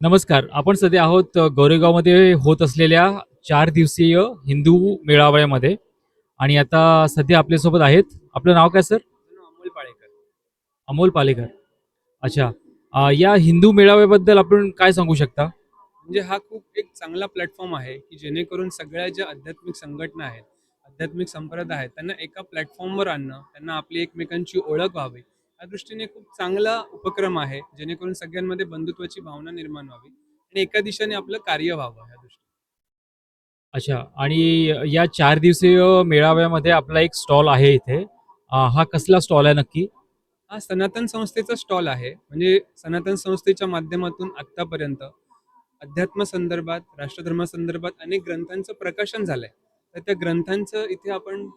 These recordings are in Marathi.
नमस्कार आपण सध्या आहोत गोरेगावमध्ये होत असलेल्या चार दिवसीय हिंदू मेळाव्यामध्ये. आणि आता सध्या आपल्यासोबत आहेत. आपलं नाव काय सर? अमोल पाळेकर. अमोल पालेकर अच्छा. अ, या हिंदू मेळाव्याबद्दल आपण काय सांगू शकता? म्हणजे हा खूप एक चांगला प्लॅटफॉर्म आहे की जेणेकरून सगळ्या ज्या आध्यात्मिक संघटना आहेत आध्यात्मिक संप्रदाय आहेत त्यांना एका प्लॅटफॉर्मवर आणणं त्यांना आपली एकमेकांची ओळख व्हावी. या दृष्टीने खूप चांगला उपक्रम आहे जेणेकरून सगळ्यांमध्ये बंधुत्वाची भावना निर्माण व्हावी आणि एका दिशेने आपलं कार्य व्हावं या दृष्टीने. अच्छा आणि या चार दिवसीय मेळाव्यामध्ये आपला एक स्टॉल आहे इथे. हा कसला स्टॉल आहे नक्की? हा सनातन संस्थेचा स्टॉल आहे म्हणजे सनातन संस्थेच्या माध्यमातून आत्तापर्यंत अध्यात्म संदर्भात राष्ट्रधर्मासंदर्भात अनेक ग्रंथांचं प्रकाशन झालंय. तर त्या ग्रंथांचं इथे आपण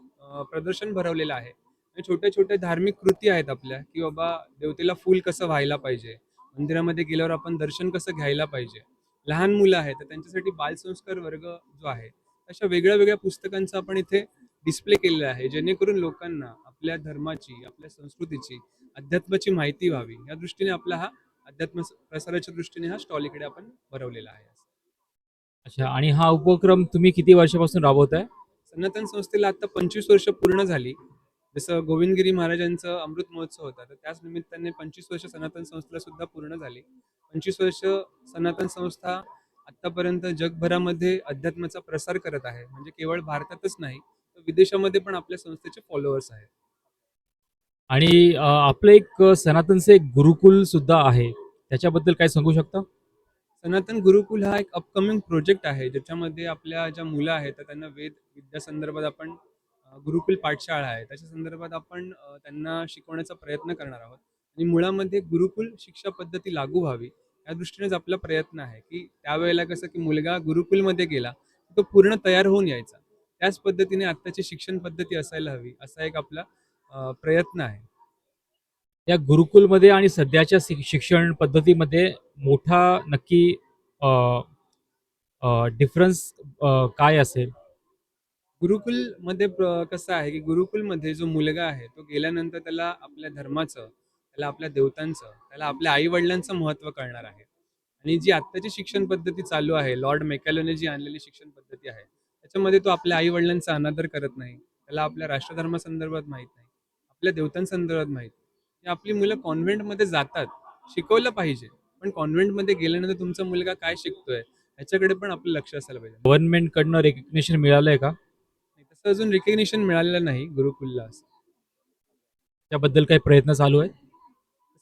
प्रदर्शन भरवलेलं आहे. छोट्या छोट्या धार्मिक कृती आहेत आपल्या की बाबा देवतेला फूल कसं व्हायला पाहिजे? मंदिरामध्ये गेल्यावर आपण दर्शन कसं घ्यायला पाहिजे? लहान मुलं आहेत तर त्यांच्यासाठी बालसंस्कार वर्ग जो आहे अशा वेगळ्या वेगळ्या पुस्तकांचं आपण इथे डिस्प्ले केलेलं आहे जेणेकरून लोकांना आपल्या धर्माची आपल्या संस्कृतीची अध्यात्माची माहिती व्हावी. या दृष्टीने आपला हा अध्यात्म प्रसाराच्या दृष्टीने हा स्टॉल इकडे आपण भरवलेला आहे. अच्छा आणि हा उपक्रम तुम्ही किती वर्षापासून राबवताय? सनातन संस्थेला आता पंचवीस वर्ष पूर्ण झाली. जसं गोविंदगिरी महाराजांचं अमृत महोत्सव होता तर त्याच निमित्ताने पंचवीस वर्ष सनातन संस्थेला सुद्धा पूर्ण झाली. पंचवीस वर्ष सनातन संस्था आतापर्यंत जगभरामध्ये अध्यात्माचा प्रसार करत आहे. म्हणजे केवळ भारतातच नाही तर विदेशामध्ये पण आपल्या संस्थेचे फॉलोअर्स आहेत. आणि आपलं एक सनातनचं एक गुरुकुल सुद्धा आहे. त्याच्याबद्दल काय सांगू शकता? सनातन गुरुकुल हा एक अपकमिंग प्रोजेक्ट आहे ज्याच्यामध्ये आपल्या ज्या मुलं आहेत त्यांना वेद विद्या संदर्भात आपण गुरुकुल पाठशाळा आहे. त्याच्या संदर्भात आपण त्यांना शिकवण्याचा प्रयत्न करणार आहोत. आणि मुळामध्ये गुरुकुल शिक्षा पद्धती लागू व्हावी या दृष्टीनेच आपला प्रयत्न आहे की त्यावेळेला कसं की मुलगा गुरुकुलमध्ये गेला तो पूर्ण तयार होऊन यायचा. त्याच पद्धतीने आत्ताची शिक्षण पद्धती असायला हवी असा एक आपला प्रयत्न आहे. या गुरुकुलमध्ये आणि सध्याच्या शिक्षण पद्धतीमध्ये मोठा नक्की डिफरन्स काय असेल? गुरुकुलमध्ये प्र- कसं आहे की गुरुकुलमध्ये जो मुलगा आहे तो गेल्यानंतर त्याला आपल्या धर्माचं त्याला आपल्या देवतांचं त्याला आपल्या आई वडिलांचं महत्त्व कळणार आहे. आणि जी आत्ताची शिक्षण पद्धती चालू आहे लॉर्ड मेकॅलोने जी आणलेली शिक्षण पद्धती आहे त्याच्यामध्ये तो आपल्या आई वडिलांचा अनादर करत नाही. त्याला आपल्या राष्ट्रधर्मासंदर्भात माहीत नाही आपल्या देवतांसंदर्भात माहीत नाही. ही आपली मुलं कॉन्व्हेंटमध्ये जातात शिकवलं पाहिजे. पण कॉन्व्हेंटमध्ये गेल्यानंतर तुमचा मुलगा काय शिकतोय ह्याच्याकडे पण आपलं लक्ष असायला पाहिजे. गव्हर्नमेंटकडनं रेकग्नेशन मिळालंय का? तसं अजून रिकग्निशन मिळालेलं नाही गुरुकुलला असं. त्याबद्दल काही प्रयत्न चालू आहेत?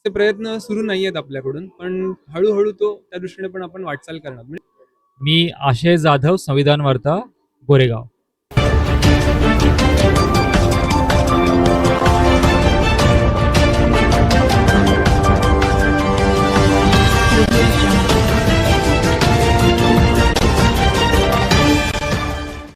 तसे प्रयत्न सुरू नाही आहेत आपल्याकडून पण हळूहळू तो त्या दृष्टीने पण आपण वाटचाल करणार. म्हणजे मी आशय जाधव संविधान वार्ता गोरेगाव.